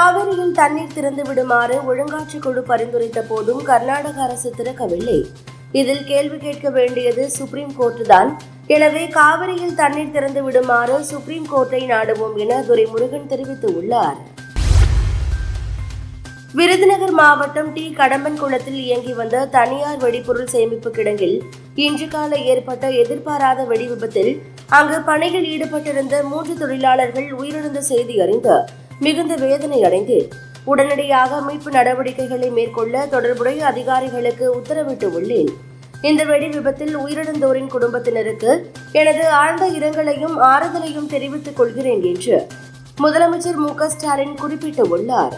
காவிரியில் தண்ணீர் திறந்து விடுமாறு ஒழுங்காட்சி குழு பரிந்துரைத்த போதும் கர்நாடக அரசு திறக்கவில்லை. இதில் கேள்வி கேட்க வேண்டியது சுப்ரீம் கோர்ட்டு தான். எனவே காவிரியில் தண்ணீர் திறந்து விடுமாறு சுப்ரீம் கோர்ட்டை நாடுவோம் என துரைமுருகன் தெரிவித்துள்ளார். விருதுநகர் மாவட்டம் டி. கடம்பன் குளத்தில் இயங்கி வந்த தனியார் வெடிபொருள் சேமிப்பு கிடங்கில் இன்று காலை ஏற்பட்ட எதிர்பாராத வெடி விபத்தில் அங்கு பணியில் ஈடுபட்டிருந்த மூன்று தொழிலாளர்கள் உயிரிழந்த செய்தி அறிந்து மிகுந்த வேதனை அடைந்து உடனடியாக மீட்பு நடவடிக்கைகளை மேற்கொள்ள தொடர்புடைய அதிகாரிகளுக்கு உத்தரவிட்டு உள்ளேன். இந்த வெடி விபத்தில் உயிரிழந்தோரின் குடும்பத்தினருக்கு எனது ஆழ்ந்த இரங்கலையும் ஆறுதலையும் தெரிவித்துக் கொள்கிறேன் என்று முதலமைச்சர் மு க ஸ்டாலின் குறிப்பிட்டுள்ளார்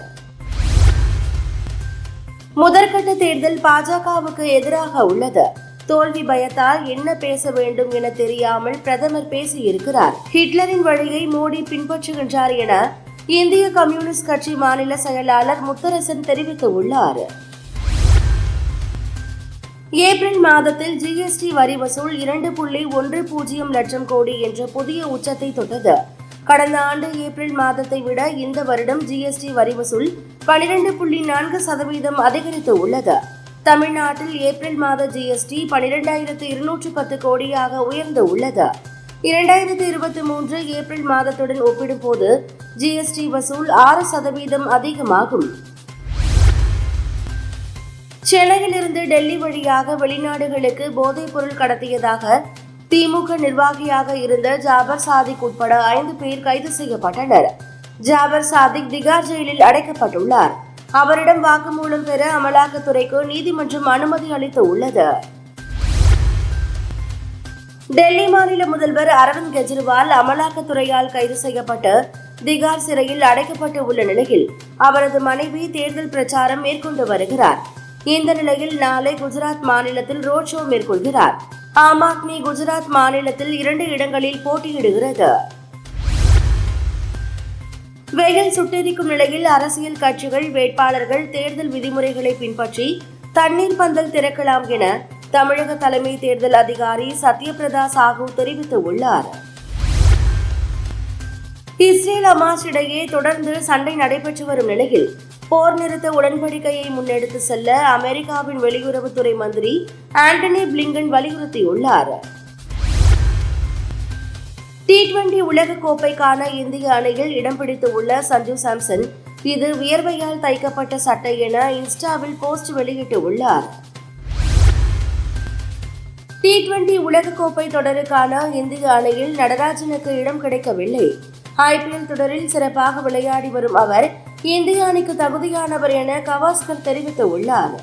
முதற்கட்ட தேர்தல் பாஜகவுக்கு எதிராக உள்ளது. தோல்வி பயத்தால் என்ன பேச வேண்டும் என தெரியாமல் பிரதமர் பேசியிருக்கிறார். ஹிட்லரின் வழியை மோடி பின்பற்றுகின்றார் என இந்திய கம்யூனிஸ்ட் கட்சி மாநில செயலாளர் முத்தரசன் தெரிவித்துள்ளார். ஏப்ரல் மாதத்தில் ஜிஎஸ்டி வரி வசூல் இரண்டு புள்ளி ஒன்று பூஜ்ஜியம் லட்சம் கோடி என்ற புதிய உச்சத்தை தொட்டது. கடந்த ஆண்டு ஏப்ரல் மாதத்தை விட இந்த வருடம் ஜிஎஸ்டி வரி வசூல் பனிரெண்டு புள்ளி நான்கு சதவீதம் அதிகரித்து உள்ளது. தமிழ்நாட்டில் ஏப்ரல் மாத ஜிஎஸ்டி பனிரெண்டாயிரத்து இருநூற்று பத்து கோடியாக உயர்ந்து உள்ளது. இரண்டாயிரத்தி இருபத்தி மூன்று ஏப்ரல் மாதத்துடன் ஒப்பிடும்போது ஜிஎஸ்டி வசூல் ஆறு சதவீதம் அதிகமாகும். சென்னையிலிருந்து டெல்லி வழியாக வெளிநாடுகளுக்கு போதைப் பொருள் கடத்தியதாக திமுக நிர்வாகியாக இருந்த ஜாபர் சாதிக் உட்பட ஐந்து பேர் கைது செய்யப்பட்டனர். ஜாபர் சாதிக் திகார் ஜெயிலில் அடைக்கப்பட்டுள்ளார். அவரிடம் வாக்குமூலம் பெற அமலாக்கத்துறைக்கு நீதிமன்றம் அனுமதி அளித்து உள்ளது டெல்லி மாநில முதல்வர் அரவிந்த் கெஜ்ரிவால் அமலாக்கத்துறையால் கைது செய்யப்பட்டு திகார் சிறையில் அடைக்கப்பட்டு உள்ள நிலையில் அவரது மனைவி தேர்தல் பிரச்சாரம் மேற்கொண்டு வருகிறார். இந்த நிலையில் நாளை குஜராத் மாநிலத்தில் ரோட் ஷோ மேற்கொள்கிறார். ஆம் ஆத்மி குஜராத் மாநிலத்தில் இரண்டு இடங்களில் போட்டியிடுகிறது. வெயில் சுட்டெரிக்கும் நிலையில் அரசியல் கட்சிகள் வேட்பாளர்கள் தேர்தல் விதிமுறைகளை பின்பற்றி தண்ணீர் பந்தல் திறக்கலாம் என தமிழக தலைமை தேர்தல் அதிகாரி சத்யபிரதா சாஹூ தெரிவித்துள்ளார். இஸ்ரேல் அமாஸ் இடையே தொடர்ந்து சண்டை நடைபெற்று வரும் நிலையில் போர் நிறுத்த உடன்படிக்கையை முன்னெடுத்து செல்ல அமெரிக்காவின் வெளியுறவுத்துறை மந்திரி ஆண்டனி பிளிங்கன் வலியுறுத்தியுள்ளார். டி டுவெண்டி உலகக்கோப்பைக்கான இந்திய அணியில் இடம் பிடித்துள்ள சஞ்சு சாம்சன் இது வியர்வையால் தைக்கப்பட்ட சட்டை என இன்ஸ்டாவில் போஸ்ட் வெளியிட்டு உள்ளார் டி டுவெண்டி உலகக்கோப்பை தொடருக்கான இந்திய அணியில் நடராஜனுக்கு இடம் கிடைக்கவில்லை. ஐபிஎல் தொடரில் சிறப்பாக விளையாடி வரும் அவர் இந்திய அணிக்கு தகுதியானவர் என கவாஸ்கர் தெரிவித்துள்ளார்.